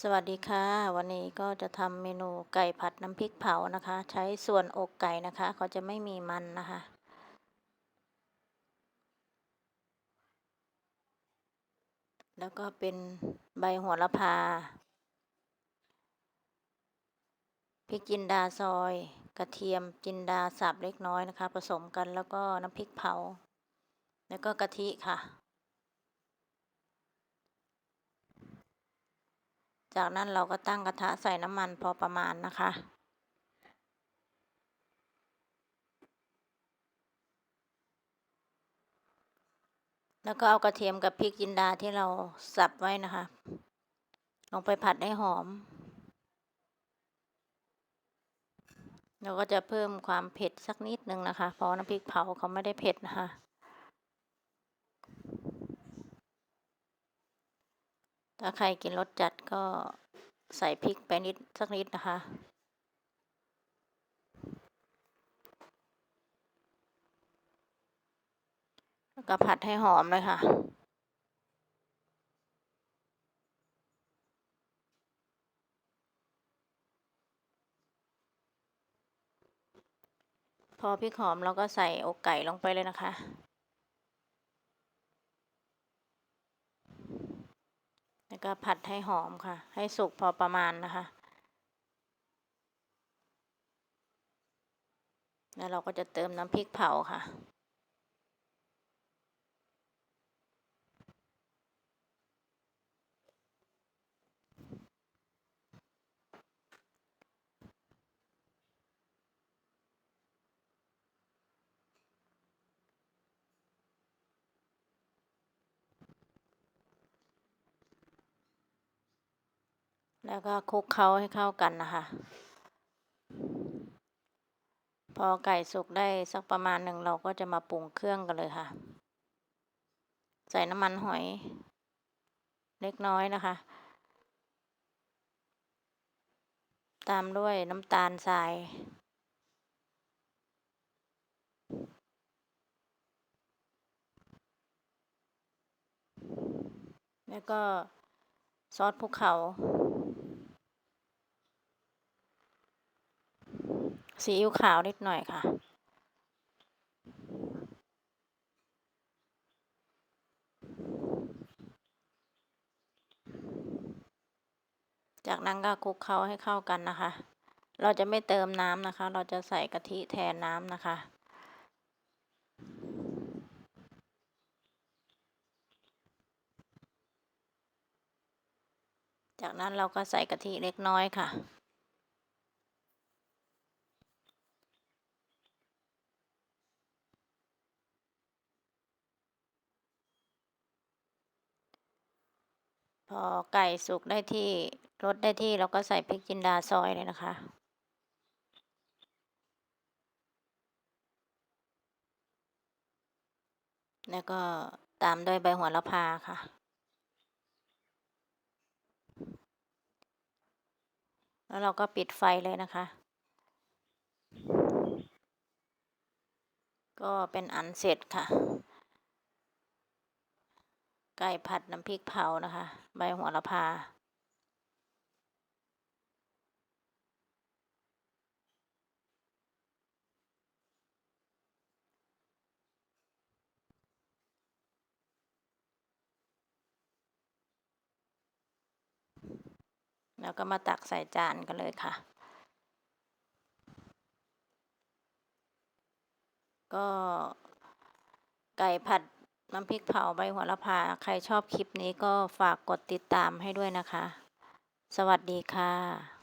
สวัสดีค่ะ วันนี้ก็จะทำเมนูไก่ผัดน้ำพริกเผานะคะ ใช้ส่วนอกไก่นะคะเขาจะไม่มีมันนะคะ แล้วก็เป็นใบหัวละพาพริกจินดาซอย กระเทียมจินดาสับเล็กน้อยนะคะ ผสมกันแล้วก็น้ำพริกเผา แล้วก็กะทิค่ะ จากนั้นเราก็ตั้งกระทะใส่น้ำมันพอประมาณนะคะ แล้วก็เอากระเทียมกับพริกจินดาที่เราสับไว้นะคะ ลงไปผัดให้หอม เราก็จะเพิ่มความเผ็ดสักนิดนึงนะคะ เพราะน้ำพริกเผาเขาไม่ได้เผ็ดนะคะ ถ้าใครกินรสจัดก็ใส่พริกไปนิดสักนิดนะคะ แล้วก็ผัดให้หอมเลยค่ะพอพริกหอมเราก็ใส่อกไก่ลงไปเลยนะคะ แล้ว ก็ผัดให้หอมค่ะ ให้สุกพอประมาณนะคะ แล้วเราก็จะเติมน้ำพริกเผาค่ะ แล้วก็คลุกเคล้าให้เข้ากันนะคะ พอไก่สุกได้สักประมาณหนึ่งเราก็จะมาปรุงเครื่องกันเลยค่ะ ใส่น้ำมันหอยเล็กน้อยนะคะ ตามด้วยน้ำตาลทรายแล้วก็ซอสภูเขา ซีอิ๊วขาวนิดหน่อยค่ะ จากนั้นก็คลุกเคล้าให้เข้ากันนะคะ เราจะไม่เติมน้ำนะคะ เราจะใส่กะทิแทนน้ำนะคะจากนั้นเราก็ใส่กะทิเล็กน้อยค่ะ พอไก่สุกได้ที่รสได้ที่เราก็ใส่พริกจินดาซอยเลยนะคะ แล้วก็ตามด้วยใบหัวละพาค่ะ แล้วเราก็ปิดไฟเลยนะคะ ก็เป็นอันเสร็จค่ะ ไก่ผัดน้ำพริกเผานะคะ ใบหัวละพา แล้วก็มาตักใส่จานกันเลยค่ะ ก็ไก่ผัด น้ำพริกเผาใบหัวละพา ใครชอบคลิปนี้ก็ฝากกดติดตามให้ด้วยนะคะ สวัสดีค่ะ